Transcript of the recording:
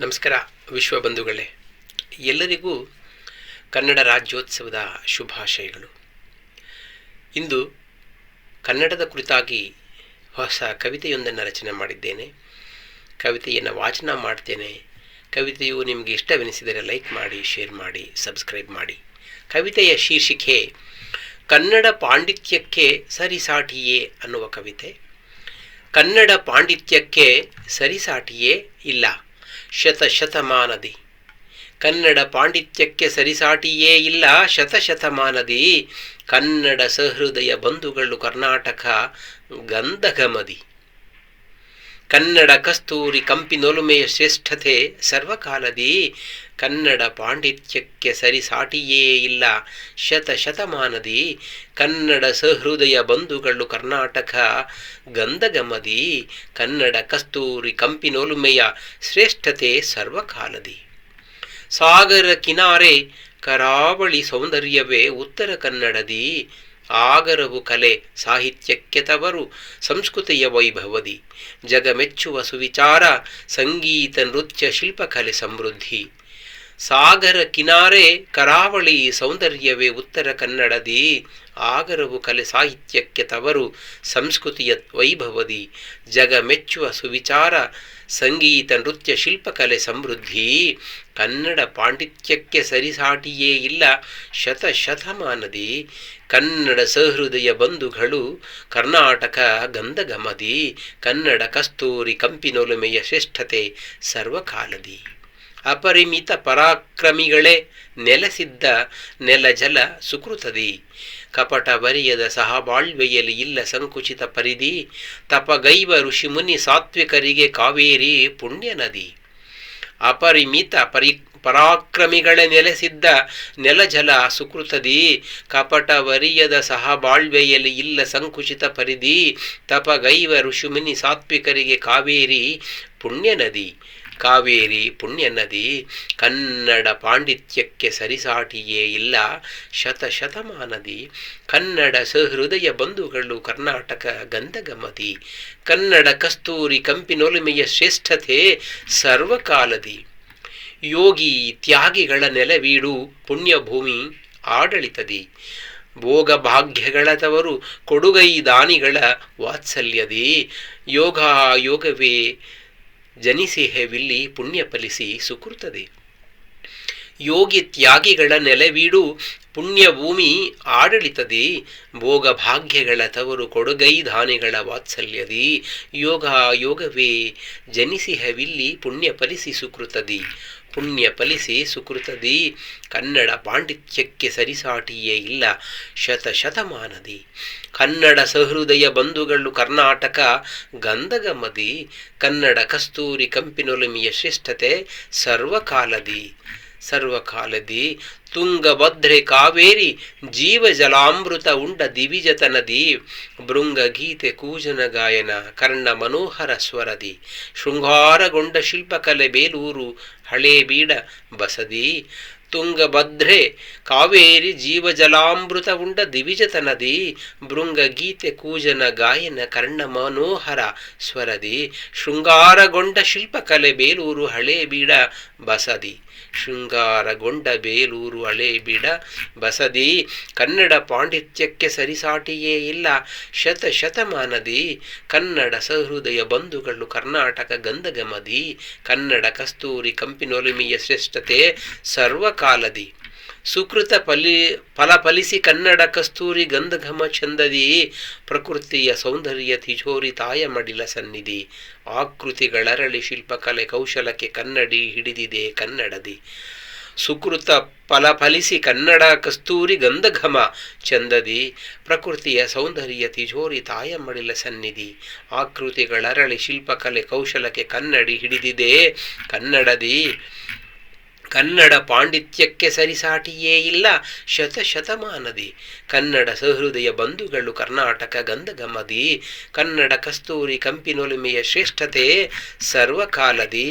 ನಮಸ್ಕಾರ ವಿಶ್ವ ಬಂಧುಗಳೇ. ಎಲ್ಲರಿಗೂ ಕನ್ನಡ ರಾಜ್ಯೋತ್ಸವದ ಶುಭಾಶಯಗಳು. ಇಂದು ಕನ್ನಡದ ಕುರಿತಾಗಿ ಹೊಸ ಕವಿತೆಯೊಂದನ್ನು ರಚನೆ ಮಾಡಿದ್ದೇನೆ. ಕವಿತೆಯನ್ನು ವಾಚನ ಮಾಡ್ತೇನೆ. ಕವಿತೆಯು ನಿಮಗೆ ಇಷ್ಟವೆನಿಸಿದರೆ ಲೈಕ್ ಮಾಡಿ, ಶೇರ್ ಮಾಡಿ, ಸಬ್ಸ್ಕ್ರೈಬ್ ಮಾಡಿ. ಕವಿತೆಯ ಶೀರ್ಷಿಕೆ, ಕನ್ನಡ ಪಾಂಡಿತ್ಯಕ್ಕೆ ಸರಿಸಾಟಿಯೇ ಅನ್ನುವ ಕವಿತೆ. ಕನ್ನಡ ಪಾಂಡಿತ್ಯಕ್ಕೆ ಸರಿಸಾಟಿಯೇ ಇಲ್ಲ. ಶತಶತಮಾನದಿ ಕನ್ನಡ ಪಾಂಡಿತ್ಯಕ್ಕೆ ಸರಿಸಾಟಿಯೇ ಇಲ್ಲ ಶತಶತಮಾನದಿ ಕನ್ನಡ ಸಹೃದಯ ಬಂಧುಗಳು ಕರ್ನಾಟಕ ಗಂಧಗಮದಿ. ಕನ್ನಡ ಕಸ್ತೂರಿ ಕಂಪಿನೊಲುಮೆಯ ಶ್ರೇಷ್ಠತೆ ಸರ್ವಕಾಲದಿ. ಕನ್ನಡ ಪಾಂಡಿತ್ಯಕ್ಕೆ ಸರಿಸಾಟಿಯೇ ಇಲ್ಲ ಶತಶತಮಾನದಿ ಕನ್ನಡ ಸಹೃದಯ ಬಂಧುಗಳು ಕರ್ನಾಟಕ ಗಂಧಗಮದಿ. ಕನ್ನಡ ಕಸ್ತೂರಿ ಕಂಪಿನೊಲುಮೆಯ ಶ್ರೇಷ್ಠತೆ ಸರ್ವಕಾಲದಿ. ಸಾಗರ ಕಿನಾರೆ ಕರಾವಳಿ ಸೌಂದರ್ಯವೇ ಉತ್ತರ ಕನ್ನಡದಿ. ಆಗರವು ಕಲೆ ಸಾಹಿತ್ಯಕ್ಕೆ ತವರು ಸಂಸ್ಕೃತಿಯ ವೈಭವದಿ. ಜಗಮೆಚ್ಚುವ ಸುವಿಚಾರ ಸಂಗೀತ ನೃತ್ಯ ಶಿಲ್ಪಕಲೆ ಸಮೃದ್ಧಿ. ಸಾಗರ ಕಿನಾರೆ ಕರಾವಳಿ ಸೌಂದರ್ಯವೇ ಉತ್ತರ ಕನ್ನಡದಿ. ಆಗರವು ಕಲೆ ಸಾಹಿತ್ಯಕ್ಕೆ ತವರು ಸಂಸ್ಕೃತಿಯ ವೈಭವದಿ. ಜಗ ಮೆಚ್ಚುವ ಸುವಿಚಾರ ಸಂಗೀತ ನೃತ್ಯ ಶಿಲ್ಪಕಲೆ ಸಮೃದ್ಧಿ. ಕನ್ನಡ ಪಾಂಡಿತ್ಯಕ್ಕೆ ಸರಿಸಾಟಿಯೇ ಇಲ್ಲ ಶತಶತಮಾನದಿ ಕನ್ನಡ ಸಹೃದಯ ಬಂಧುಗಳು ಕರ್ನಾಟಕ ಗಂಧಗಮದಿ. ಕನ್ನಡ ಕಸ್ತೂರಿ ಕಂಪಿನೊಲುಮೆಯ ಶ್ರೇಷ್ಠತೆ ಸರ್ವಕಾಲದಿ. ಅಪರಿಮಿತ ಪರಾಕ್ರಮಿಗಳೇ ನೆಲೆಸಿದ್ದ ನೆಲಜಲ ಸುಕೃತದಿ. ಕಪಟ ಬರಿಯದ ಸಹಬಾಳ್ವೆಯಲ್ಲಿ ಇಲ್ಲ ಸಂಕುಚಿತ ಪರಿಧಿ. ತಪಗೈವ ಋಷಿಮುನಿ ಸಾತ್ವಿಕರಿಗೆ ಕಾವೇರಿ ಪುಣ್ಯ ನದಿ ಅಪರಿಮಿತ ಪರಿ ಪರಾಕ್ರಮಿಗಳೇ ನೆಲೆಸಿದ್ದ ನೆಲಜಲ ಸುಕೃತದಿ. ಕಪಟ ವರಿಯದ ಸಹಬಾಳ್ವೆಯಲ್ಲಿ ಇಲ್ಲ ಸಂಕುಚಿತ ಪರಿಧಿ. ತಪಗೈವ ಋಷಿಮುನಿ ಸಾತ್ವಿಕರಿಗೆ ಕಾವೇರಿ ಪುಣ್ಯ ನದಿ ಕಾವೇರಿ ಪುಣ್ಯ ನದಿ ಕನ್ನಡ ಪಾಂಡಿತ್ಯಕ್ಕೆ ಸರಿಸಾಟಿಯೇ ಇಲ್ಲ. ಶತಶತಮಾನದಿ ಕನ್ನಡ ಸಹೃದಯ ಬಂಧುಗಳು ಕರ್ನಾಟಕ ಗಂಧಗಮತಿ. ಕನ್ನಡ ಕಸ್ತೂರಿ ಕಂಪಿನೊಲುಮೆಯ ಶ್ರೇಷ್ಠತೆ ಸರ್ವಕಾಲದಿ. ಯೋಗಿ ತ್ಯಾಗಿಗಳ ನೆಲವೀಡು ಪುಣ್ಯಭೂಮಿ ಆಡಳಿತದಿ. ಭೋಗ ಭಾಗ್ಯಗಳ ತವರು ಕೊಡುಗೈ ದಾನಿಗಳ ವಾತ್ಸಲ್ಯದಿ. ಯೋಗ ಯೋಗವೇ ಜನಿಸಿಹೆವಿಲ್ಲಿ ಪುಣ್ಯ ಫಲಿಸಿ ಸುಕೃತದೆ. ಯೋಗಿ ತ್ಯಾಗಿಗಳ ನೆಲೆವೀಡು ಪುಣ್ಯಭೂಮಿ ಆಡಳಿತದಿ, ಭೋಗ ಭಾಗ್ಯಗಳ ತವರು ಕೊಡುಗೈ ಧಾನಿಗಳ ವಾತ್ಸಲ್ಯದಿ. ಯೋಗ ಯೋಗವೇ, ಜನಿಸಿ ಹವಿಲ್ಲಿ ಪುಣ್ಯ ಫಲಿಸಿ ಸುಕೃತದಿ. ಪುಣ್ಯ ಫಲಿಸಿ ಸುಕೃತದಿ. ಕನ್ನಡ ಪಾಂಡಿತ್ಯಕ್ಕೆ ಸರಿಸಾಟಿಯೇ ಇಲ್ಲ ಶತಶತಮಾನದಿ ಕನ್ನಡ ಸಹೃದಯ ಬಂಧುಗಳು ಕರ್ನಾಟಕ ಗಂಧಗಮದಿ. ಕನ್ನಡ ಕಸ್ತೂರಿ ಕಂಪಿನೊಲುಮಿಯ ಶ್ರೇಷ್ಠತೆ ಸರ್ವಕಾಲದಿ. ಸರ್ವಕಾಲದಿ ತುಂಗಭದ್ರೆ ಕಾವೇರಿ ಜೀವ ಜಲಾಮೃತ ಉಂಡ ದಿವಿಜತ ನದಿ ಭೃಂಗ ಗೀತೆ ಕೂಜನ ಗಾಯನ ಕರ್ಣ ಮನೋಹರ ಸ್ವರದಿ ಶೃಂಗಾರಗೊಂಡ ಶಿಲ್ಪಕಲೆ ಬೇಲೂರು ಹಳೇ ಬೀಡ ಬಸದಿ ತುಂಗಭದ್ರೆ ಕಾವೇರಿ ಜೀವಜಲಾಮೃತ ಉಂಡ ದಿವಿಜತ ನದಿ ಭೃಂಗ ಗೀತೆ ಕೂಜನ ಗಾಯನ ಕರ್ಣ ಮನೋಹರ ಸ್ವರದಿ ಶೃಂಗಾರಗೊಂಡ ಶಿಲ್ಪಕಲೆ ಬೇಲೂರು ಹಳೆ ಬೀಡ ಬಸದಿ ಶೃಂಗಾರಗೊಂಡ ಬೇಲೂರು ಹಳೆ ಬೀಡ ಬಸದಿ ಕನ್ನಡ ಪಾಂಡಿತ್ಯಕ್ಕೆ ಸರಿಸಾಟಿಯೇ ಇಲ್ಲ ಶತ ಶತಮಾನದಿ ಕನ್ನಡ ಸಹೃದಯ ಬಂಧುಗಳು ಕರ್ನಾಟಕ ಗಂಧಗಮದಿ ಕನ್ನಡ ಕಸ್ತೂರಿ ಕಂಪಿನೊಲಿಮಿಯ ಶ್ರೇಷ್ಠತೆ ಸರ್ವಕಾಲದಿ ಸುಕೃತ ಫಲಿ, ಫಲ ಫಲಿಸಿ ಕನ್ನಡ ಕಸ್ತೂರಿ ಗಂಧಘಮ ಚಂದದಿ. ಪ್ರಕೃತಿಯ ಸೌಂದರ್ಯ ತಿಜೋರಿ ತಾಯ ಮಡಿಲ ಸನ್ನಿಧಿ. ಆಕೃತಿಗಳರಳಿ ಶಿಲ್ಪಕಲೆ ಕೌಶಲಕ್ಕೆ ಕನ್ನಡಿ ಹಿಡಿದಿದೆ ಕನ್ನಡದಿ. ಸುಕೃತ ಫಲ ಫಲಿಸಿ ಕನ್ನಡ ಕಸ್ತೂರಿ ಗಂಧಘಮ ಚಂದದಿ. ಪ್ರಕೃತಿಯ ಸೌಂದರ್ಯ ತಿಜೋರಿ ತಾಯ ಮಡಿಲ ಸನ್ನಿಧಿ. ಆಕೃತಿಗಳರಳಿ ಶಿಲ್ಪಕಲೆ ಕೌಶಲಕ್ಕೆ ಕನ್ನಡಿ ಹಿಡಿದಿದೆ ಕನ್ನಡದಿ. ಕನ್ನಡ ಪಾಂಡಿತ್ಯಕ್ಕೆ ಸರಿಸಾಟಿಯೇ ಇಲ್ಲ. ಶತಶತಮಾನದಿ ಕನ್ನಡ ಸಹೃದಯ ಬಂಧುಗಳು ಕರ್ನಾಟಕ ಗಂಧಗಮದಿ. ಕನ್ನಡ ಕಸ್ತೂರಿ ಕಂಪಿನೊಲುಮೆಯ ಶ್ರೇಷ್ಠತೆ ಸರ್ವಕಾಲದಿ.